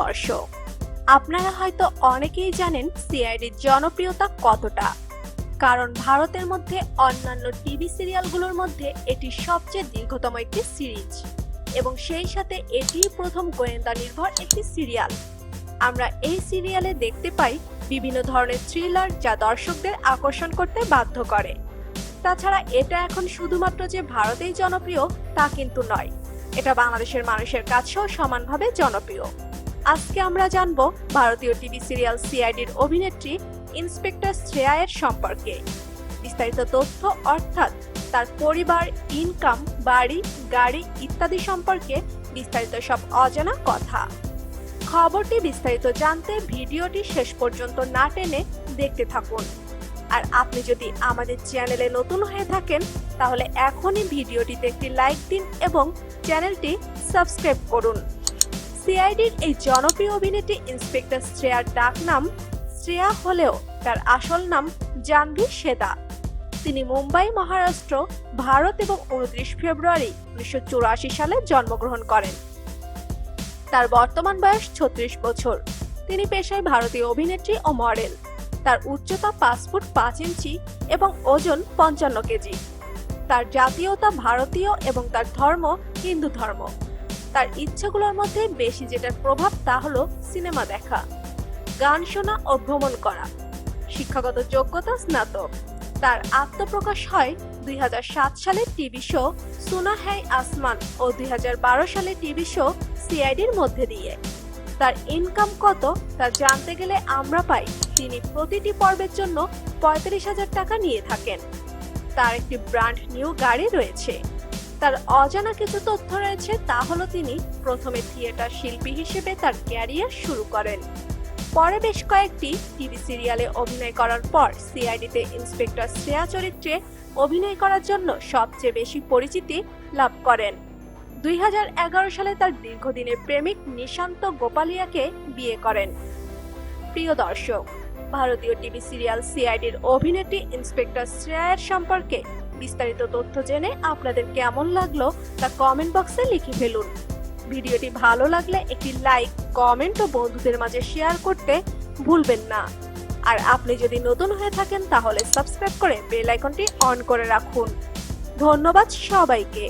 দর্শক, আপনারা হয়তো অনেকেই জানেন সিআইডির জনপ্রিয়তা কতটা। কারণ ভারতের মধ্যে অন্যান্য টিভি সিরিয়ালগুলোর মধ্যে এটি সবচেয়ে দীর্ঘতম একটি সিরিজ এবং সেই সাথে এটিই প্রথম গোয়েন্দা নির্ভর একটি সিরিয়াল। আমরা এই সিরিয়ালে দেখতে পাই বিভিন্ন ধরনের থ্রিলার যা দর্শকদের আকর্ষণ করতে বাধ্য করে। তাছাড়া এটা এখন শুধুমাত্র যে ভারতেই জনপ্রিয় তা কিন্তু নয় এটা বাংলাদেশের মানুষের কাছেও সমানভাবে জনপ্রিয়। আজকে আমরা জানব ভারতীয় টিভি সিরিয়াল সিআইডির অভিনেত্রী ইন্সপেক্টর শ্রেয়ায়ের সম্পর্কে। বিস্তারিত তথ্য অর্থাৎ তার পরিবার ইনকাম বাড়ি, গাড়ি ইত্যাদি সম্পর্কে বিস্তারিত সব অজানা কথা। খবরটি বিস্তারিত জানতে ভিডিওটি শেষ পর্যন্ত না টেনে দেখতে থাকুন। আর আপনি যদি আমাদের চ্যানেলে নতুন হয়ে থাকেন, তাহলে এখনই ভিডিওটিতে একটি লাইক দিন এবং চ্যানেলটি সাবস্ক্রাইব করুন। সিআইডির এই জনপ্রিয় অভিনেত্রী ইন্সপেক্টর শ্রেয়ার ডাক নাম শ্রেয়া হলেও তার আসল নাম জাহ্নবী সেদা। তিনি মুম্বাই, মহারাষ্ট্র, ভারত এবং উনত্রিশ ফেব্রুয়ারি উনিশশো চুরাশি সালে জন্মগ্রহণ করেন। তার বর্তমান বয়স ছত্রিশ বছর। তিনি পেশায় ভারতীয় অভিনেত্রী ও মডেল। তার উচ্চতা পাঁচ ফুট পাঁচ ইঞ্চি এবং ওজন পঞ্চান্ন কেজি। তার জাতীয়তা ভারতীয় এবং তার ধর্ম হিন্দু ধর্ম। তার ইচ্ছেগুলোর মধ্যে বেশি যেটার প্রভাব তা হলো সিনেমা দেখা, গান শোনা ও ভ্রমণ করা, শিক্ষাগত যোগ্যতা স্নাতক। তার আত্মপ্রকাশ হয় দুই হাজার সাত সালে টিভি শো সুনা হ্যায় আসমান ও দুই হাজার বারো সালে টিভি শো সিআইডির মধ্যে দিয়ে। তার ইনকাম কত তা জানতে গেলে আমরা পাই তিনি প্রতিটি পর্বের জন্য পঁয়ত্রিশ হাজার টাকা নিয়ে থাকেন। তার একটি ব্র্যান্ড নিউ গাড়ি রয়েছে। তার অজানা কিছু তথ্য রয়েছে, তা হলো তিনি প্রথমে থিয়েটার শিল্পী হিসেবে তার ক্যারিয়ার শুরু করেন। পরে বেশ কয়েকটি টিভি সিরিয়ালে অভিনয় করার পর সিআইডিতে ইন্সপেক্টর শ্রেয়া চরিত্রে অভিনয় করার জন্য সবচেয়ে বেশি পরিচিতি লাভ করেন। দুই হাজার এগারো সালে তার দীর্ঘদিনের প্রেমিক নিশান্ত গোপালিয়াকে বিয়ে করেন। প্রিয় দর্শক, ভারতীয় টিভি সিরিয়াল সিআইডির অভিনেত্রী ইন্সপেক্টর শ্রেয়ার সম্পর্কে বিস্তারিত তথ্য জেনে আপনাদের কেমন লাগল তা কমেন্ট বক্সে লিখে ফেলুন। ভিডিওটি ভালো লাগলে একটি লাইক, কমেন্ট ও বন্ধুদের মাঝে শেয়ার করতে ভুলবেন না। আর আপনি যদি নতুন হয়ে থাকেন তাহলে সাবস্ক্রাইব করে বেল আইকনটি অন করে রাখুন। ধন্যবাদ সবাইকে।